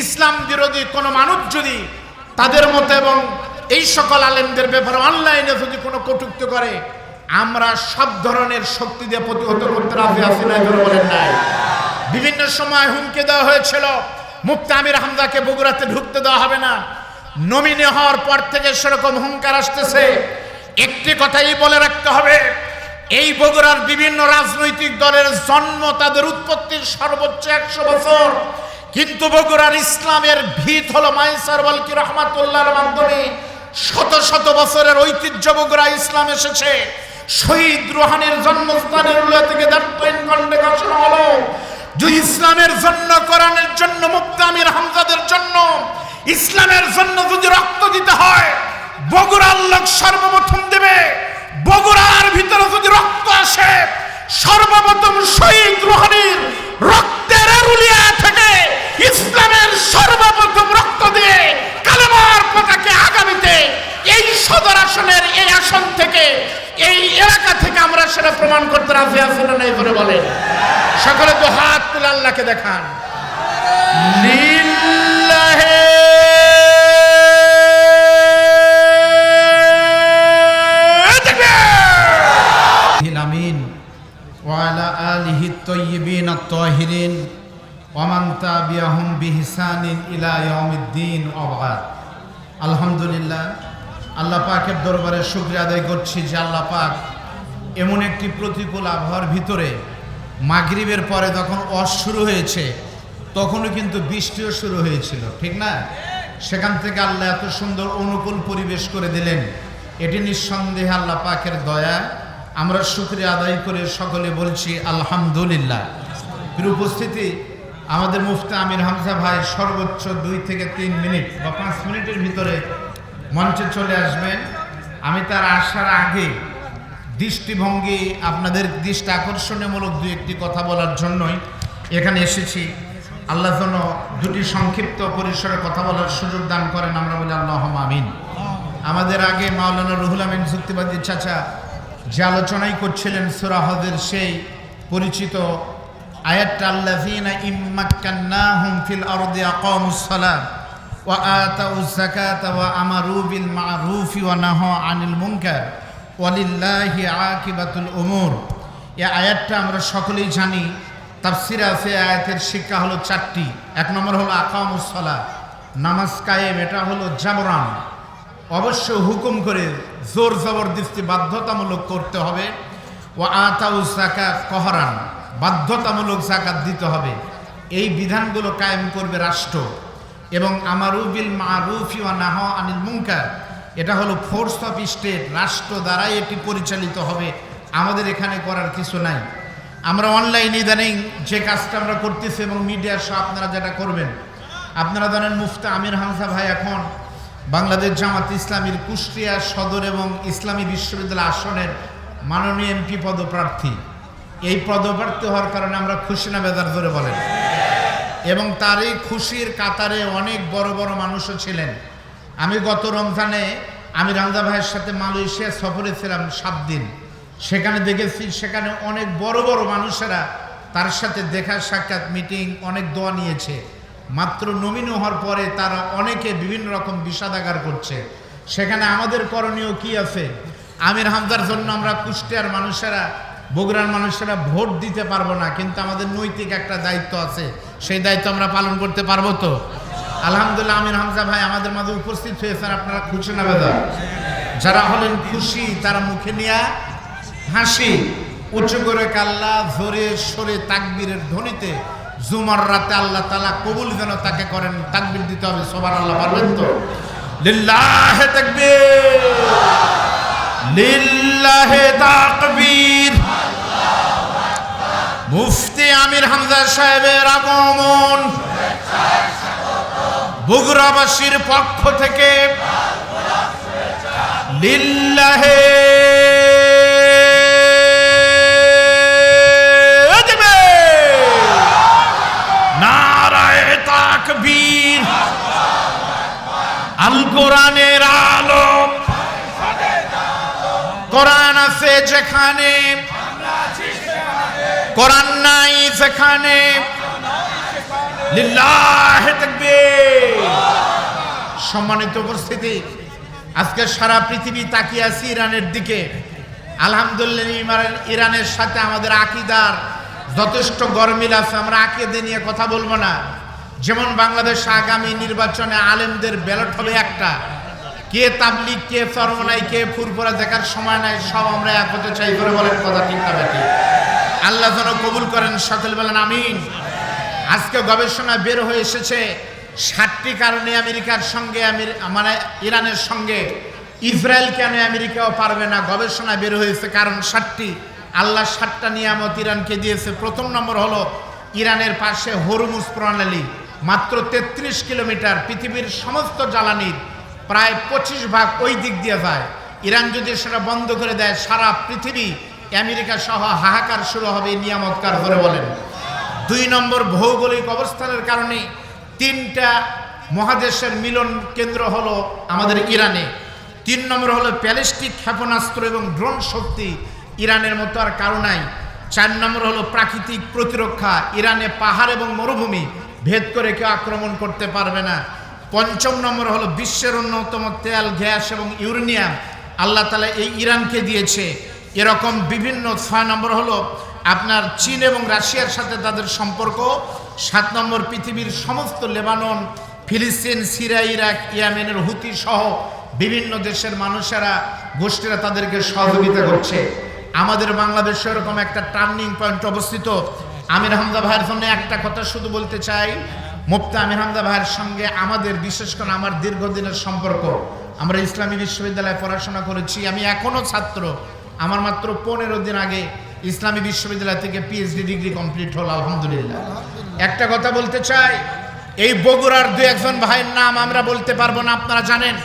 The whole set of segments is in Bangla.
ইসলাম বিরোধী কোনো মানুষ যদি তাদের মতো এবং এই সকল আলেমদের ব্যাপারে অনলাইনে যদি কোনো কটুক্তি করে, আমরা সব ধরনের শক্তি দিয়ে প্রতিহত করতে রাজি আছি না বলেন নাই। বিভিন্ন সময় হুমকি দেওয়া হয়েছিল, মুফতি আমির হামদাকে বগুড়াতে ঢুকতে দেওয়া হবে না। নমিনি হওয়ার পর থেকে সেরকম হুঙ্কার আসতেছে। একটি কথাই বলে রাখতে হবে, এই বগুড়ার বিভিন্ন রাজনৈতিক দলের জন্ম তাদের উৎপত্তির সর্বোচ্চ একশো বছর। কিন্তু বগুড়ার ইসলামের ভিত হলো মাইসার বলকি রহমাতুল্লাহর মাধ্যমে শত শত বছরের ঐতিহ্য বগুড়া ইসলাম এসেছে। শহীদ রুহানির জন্মস্থানের উল্লেখ থেকে খণ্ডে ঘোষণা হলো, যে ইসলামের জন্য, কোরআনের জন্য মুক্তামির হামজাদের জন্য, ইসলামের জন্য যদি রক্ত দিতে হয় বগুড়ার লোক সর্বপ্রথম দেবে। বগুড়ার ভিতরে যদি রক্ত আসে, সর্বপ্রথম শহীদ রুহানির রক্তের রুলিয়া থেকে ইসলামের সর্বপ্রথম রক্ত দিয়ে কালেমার পতাকে আগামীতে এই সদর আসনের এই আসন থেকে, এই এলাকা থেকে আমরা সেটা প্রমাণ করতে রাজি আছি না নাই করে বলে। সকলে তো হাত তুলে আল্লাহকে দেখান। লিল্লাহে আমিন। ওয়ালা আলিহি তৈবিন আত আলহামদুলিল্লাহ, আল্লাহ পাকের দরবারে শুক্রিয়া আদায় করছি যে আল্লাহ পাক এমন একটি প্রতিকূল আবহাওয়ার ভিতরে মাগরিবের পরে যখন অস শুরু হয়েছে, তখনও কিন্তু বৃষ্টিও শুরু হয়েছিল, ঠিক না? সেখান থেকে আল্লাহ এত সুন্দর অনুকূল পরিবেশ করে দিলেন, এটি নিঃসন্দেহে আল্লাহ পাকের দয়া। আমরা শুক্রিয়া আদায় করে সকলে বলছি আলহামদুলিল্লাহ। উপস্থিতি আমাদের মুফতি আমির হামজা ভাই সর্বোচ্চ দুই থেকে তিন মিনিট বা পাঁচ মিনিটের ভিতরে মঞ্চে চলে আসবেন। আমি তার আসার আগে দৃষ্টিভঙ্গি আপনাদের দৃষ্টি আকর্ষণীয়মূলক দু একটি কথা বলার জন্যই এখানে এসেছি। আল্লাহ যেন দুটি সংক্ষিপ্ত পরিসরে কথা বলার সুযোগ দান করেন, আমরা বলি আল্লাহ আমিন। আমাদের আগে মাওলানা রুহুল আমিন যুক্তিবাদী চাচা যে আলোচনাই করছিলেন সুরাহদের সেই পরিচিত আয়াতটা আল্লাযীনা ইম্মাক্কান্নাহুম ফিল আরদি আকামুস সালাত ওয়া আতাউজ যাকাতা ওয়া আমারু বিল মা'রুফি ওয়া নাহাউ আনিল মুনকার। ওয়ালিল্লাহি আকিবাতুল উমুর। এই আয়াতটা আমরা সকলেই জানি, তাফসিরে আছে আয়াতের শিক্ষা হলো চারটি। এক নম্বর হলো আকামুস সালাত, নামাজ কায়েম, এটা হলো জাবরান অবশ্য হুকুম করে জোর জবরদস্তি বাধ্যতামূলক করতে হবে। ও আতাউ জাকাত কহরান। বাধ্যতামূলক জাকাত দিতে হবে। এই বিধানগুলো কায়েম করবে রাষ্ট্র। এবং আমারুবিল মারুফি ও নাহ আনিল মুঙ্কার এটা হলো ফোর্স অফ স্টেট রাষ্ট্র দ্বারাই এটি পরিচালিত হবে। আমাদের এখানে করার কিছু নাই। আমরা অনলাইন ইদানিং যে কাজটা আমরা করতেছি এবং মিডিয়ার সহ আপনারা যেটা করবেন, আপনারা জানেন মুফতা আমির হামসা ভাই এখন বাংলাদেশ জামাত ইসলামীর কুষ্টিয়া সদর এবং ইসলামী বিশ্ববিদ্যালয় আসনের মাননীয় এমপি পদপ্রার্থী। এই পদপ্রার্থী হওয়ার কারণে আমরা খুশি না বেদার ধরে বলেন। এবং তার এই খুশির কাতারে অনেক বড় বড় মানুষও ছিলেন। আমি গত রমজানে আমি রামজা ভাইয়ের সাথে মালয়েশিয়া সফরে ছিলাম সাত দিন। সেখানে দেখেছি, সেখানে অনেক বড় বড় মানুষেরা তার সাথে দেখা সাক্ষাৎ, মিটিং, অনেক দোয়া নিয়েছে। মাত্র নমিন হওয়ার পরে তারা অনেকে বিভিন্ন রকম বিষাদাগার করছে। সেখানে আমাদের করণীয় কি আছে? আমির হামদার জন্য আমরা কুষ্টিয়ার মানুষেরা বগুড়ার মানুষেরা ভোট দিতে পারব না, কিন্তু আমাদের নৈতিক একটা দায়িত্ব আছে। সেই দায়িত্ব আমরা পালন করতে পারব তো? আলহামদুলিল্লাহ, আমির হামজা ভাই আমাদের মাঝে উপস্থিত হয়েছেন, আপনারা খুশি না বেদা? যারা হলেন খুশি, তারা মুখে নিয়ে হাসি। উঁচু করে কাল্লা, জোরে সরে তাকবীরের ধ্বনিতে জুমার রাতে আল্লাহ তালা কবুল যেন তাকে করেন, তাকবির দিতে হবে সবার আল্লাহ পারবেন তো? লিল্লাহে তাকবীর। লিল্লাহে তাকবীর। মুফতি আমির হামজা সাহেবের আগমন। বগুড়াবাসীর পক্ষ থেকে লিল্লাহে। নারায় তাকবীর। আল কোরআনের আলম কোরআন আছে যেখানে কোরআন নাই সেখানে। সম্মানিত উপস্থিতি, আজকে সারা পৃথিবী তাকিয়ে আছে ইরানের দিকে। আলহামদুলিল্লাহ ইরানের সাথে আমাদের আকিদার যথেষ্ট গরমিল আছে, আমরা আকিদে নিয়ে কথা বলব না। যেমন বাংলাদেশ আগামী নির্বাচনে আলেমদের ব্যালট হবে একটা। কে তাবলিগ, কে চরমনাই, কে ফুরফুরা দেখার সময় নাই, সব আমরা এক হতে চাই করে বলেন কথা ঠিক না আল্লাহ যেন কবুল করেন সকল বলেন আমিন। আজকে গবেষণা বের হয়ে এসেছে সাতটি কারণে আমেরিকার সঙ্গে মানে ইরানের সঙ্গে। ইসরায়েল কেন আমেরিকাও পারবে না? গবেষণা বের হয়েছে কারণ সাতটি আল্লাহ সাতটা নিয়ামত ইরানকে দিয়েছে। প্রথম নম্বর হলো ইরানের পাশে হরমুজ প্রণালী। মাত্র তেত্রিশ কিলোমিটার। পৃথিবীর সমস্ত জ্বালানির প্রায় পঁচিশ ভাগ ওই দিক দিয়ে যায়। ইরান যদি সেটা বন্ধ করে দেয়, সারা পৃথিবী আমেরিকা সহ হাহাকার শুরু হবে এই নিয়ামত কার বলেন। দুই নম্বর ভৌগোলিক অবস্থানের কারণে তিনটা মহাদেশের মিলন কেন্দ্র হলো আমাদের ইরানে। তিন নম্বর হলো প্যালেস্টিক ক্ষেপণাস্ত্র এবং ড্রোন শক্তি ইরানের মতো আর কারও নাই। চার নম্বর হলো প্রাকৃতিক প্রতিরক্ষা, ইরানে পাহাড় এবং মরুভূমি ভেদ করে কেউ আক্রমণ করতে পারবে না। পঞ্চম নম্বর হলো বিশ্বের অন্যতম তেল, গ্যাস এবং ইউরেনিয়াম। আল্লাহ তালা এই ইরানকে দিয়েছে। এরকম বিভিন্ন ছয় নম্বর হলো আপনার চীন এবং রাশিয়ার সাথে তাদের সম্পর্ক। সাত নম্বর পৃথিবীর সমস্ত লেবানন, ফিলিস্তিন, সিরিয়া, ইরাক, ইয়ামেনের হুতি সহ বিভিন্ন দেশের মানুষেরা, গোষ্ঠীরা তাদেরকে সহযোগিতা করছে। আমাদের বাংলাদেশে এরকম একটা টার্নিং পয়েন্ট অবস্থিত। আমির হামদা ভাইয়ের জন্য একটা কথা শুধু বলতে চাই, মুফতি আমির হামদা ভাইয়ের সঙ্গে আমাদের, বিশেষ করে আমার দীর্ঘদিনের সম্পর্ক। আমরা ইসলামী বিশ্ববিদ্যালয়ে পড়াশোনা করেছি, আমি এখনও ছাত্র। আমার মাত্র পনেরো দিন আগে ইসলামী বিশ্ববিদ্যালয় থেকে পিএইচডি ডিগ্রি কমপ্লিট হল আলহামদুলিল্লাহ। একটা কথা বলতে চাই এই বগুড়ার দু একজন ভাইয়ের নাম আমরা বলতে পারব না আপনারা জানেন?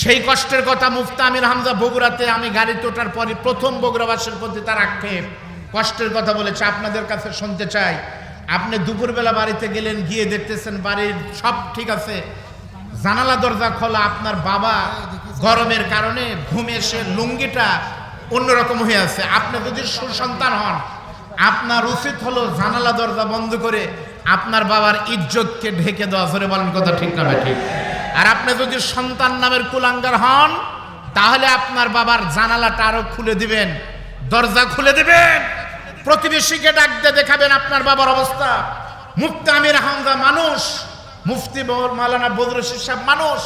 সেই কষ্টের কথা মুফতা আমির হামজা বগুড়াতে আমি গাড়িতে ওঠার পরে প্রথম বগুড়াবাসের প্রতি তার আক্ষেপ। কষ্টের কথা বলেছে আপনাদের কাছে শুনতে চাই। আপনি দুপুরবেলা বাড়িতে গেলেন গিয়ে দেখতেছেন বাড়ির সব ঠিক আছে। জানালা দরজা খোলা আপনার বাবা গরমের কারণে ঘুমে এসে লুঙ্গিটা অন্যরকম হয়ে আছে। আপনি যদি সুসন্তান হন, আপনার উচিত হলো জানালা, দরজা বন্ধ করে আপনার বাবার ইজ্জতকে ঢেকে দেওয়া। ধরে বলেন কথা ঠিক না ঠিক। আর আপনি যদি সন্তান নামের কুলাঙ্গার হন, তাহলে আপনার বাবার জানালাটা আরও খুলে দিবেন, দরজা খুলে দিবেন। প্রতিবেশীকে ডাক দিয়ে দেখাবেন আপনার বাবার অবস্থা। মুফতি আমির হামজা মানুষ, মুফতি মাওলানা বদরশিদ সাহেব মানুষ।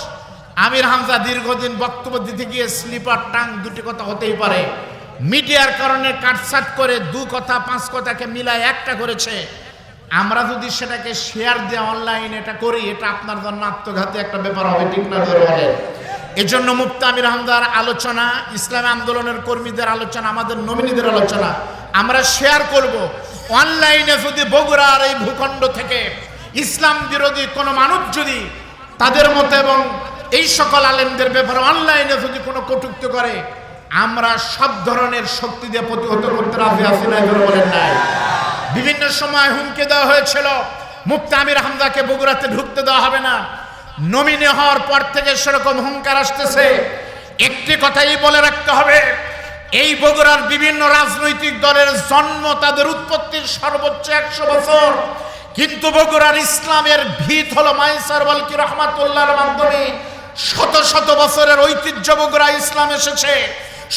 আমির হামজা দীর্ঘদিন বক্তব্য দিতে গিয়ে স্লিপার টাং দুটি কথা হতেই পারে। মিডিয়ার কারণে কাটসাট করে দু কথা, পাঁচ কথাকে মিলায় একটা করেছে। আমরা যদি সেটাকে শেয়ার দিয়ে অনলাইন এটা করি, এটা আপনার জন্য আত্মঘাতী একটা ব্যাপার হবে, ঠিক না বলেন এজন্য মুফতি আমির হামদার আলোচনা, ইসলামী আন্দোলনের কর্মীদের আলোচনা, আমাদের নমিনীদের আলোচনা, আমরা শেয়ার করব। অনলাইনে যদি বগুড়ার এই ভূখণ্ড থেকে ইসলাম বিরোধী কোনো মানুষ যদি তাদের মতো এবং এই সকল আলেমদের ব্যাপারে অনলাইনে যদি কোনো কটুক্তি করে, আমরা সব ধরনের শক্তি দিয়ে প্রতিহত করতে রাজি আছি না বলেন নাই। বিভিন্ন সময় হুমকি দেওয়া হয়েছিল, মুফতি আমির হামদাকে বগুড়াতে ঢুকতে দেওয়া হবে না। নমিনি হওয়ার পর থেকে সেরকম হুঙ্কার আসতেছে। একটি কথাই বলে রাখতে হবে, এই বগুড়ার বিভিন্ন রাজনৈতিক দলের জন্ম তাদের উৎপত্তির সর্বোচ্চ একশো বছর। কিন্তু বগুড়ার ইসলামের ভিত হলো মাইসার বলকি রহমাতুল্লাহর মাধ্যমে। শত শত বছরের ঐতিহ্য বগুড়া ইসলাম এসেছে।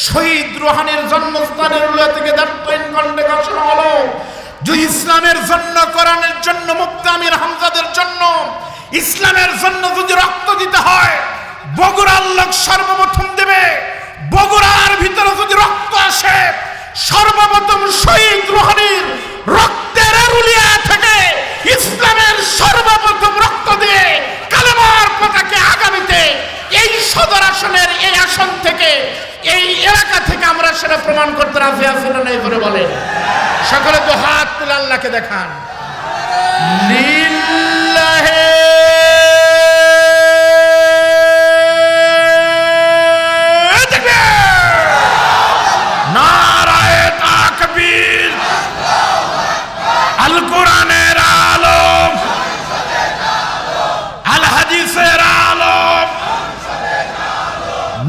শহীদ রুহানের জন্মস্থানের থেকে হলো যে ইসলামের জন্য, কোরআনের জন্য মুক্ত আমির হামজাদের জন্য, ইসলামের জন্য যদি রক্ত দিতে হয়, বগুড়ার লোক সর্বপ্রথম দেবে। বগুড়ার ভিতরে যদি রক্ত আসে, সর্বপ্রথম শহীদ রোহানির রক্তের আগামীতে এই সদর আসনের এই আসন থেকে, এই এলাকা থেকে আমরা সেটা প্রমাণ করতে রাজি আছি না করে বলে সকলে তো হাত তুলে আল্লাহকে দেখান।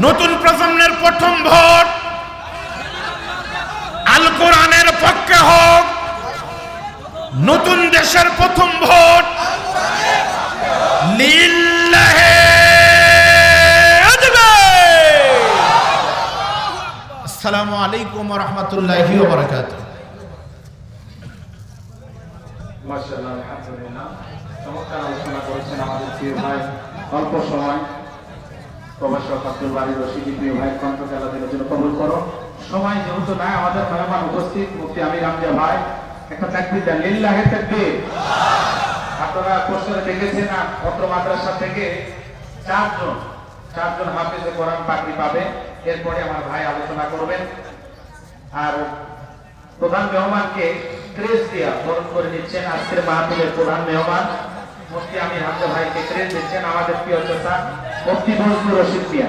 নতুন প্রজন্মের প্রথম ভোট। আল কোরআনের পক্ষে হোক। নতুন দেশের প্রথম ভোট। লিল্লাহে আসসালামু আলাইকুম ওয়া রাহমাতুল্লাহি ওয়া মাশাআল্লাহ, আলহামদুলিল্লাহ। চমৎকার আলোচনা করেছেন আমাদের প্রিয় ভাই। অল্প সময়। এরপরে আমার ভাই আলোচনা করবেন। আর প্রধান মেহমানকে ক্রেজ দিয়া বরণ করে নিচ্ছেন আজকের মাহফিলের প্রধান মেহমান, মুফতি আমির হামজা ভাইকে ক্রেজ দিচ্ছেন আমাদের প্রিয় শ্রোতা মুফতি বজলুর রশিদ মিয়া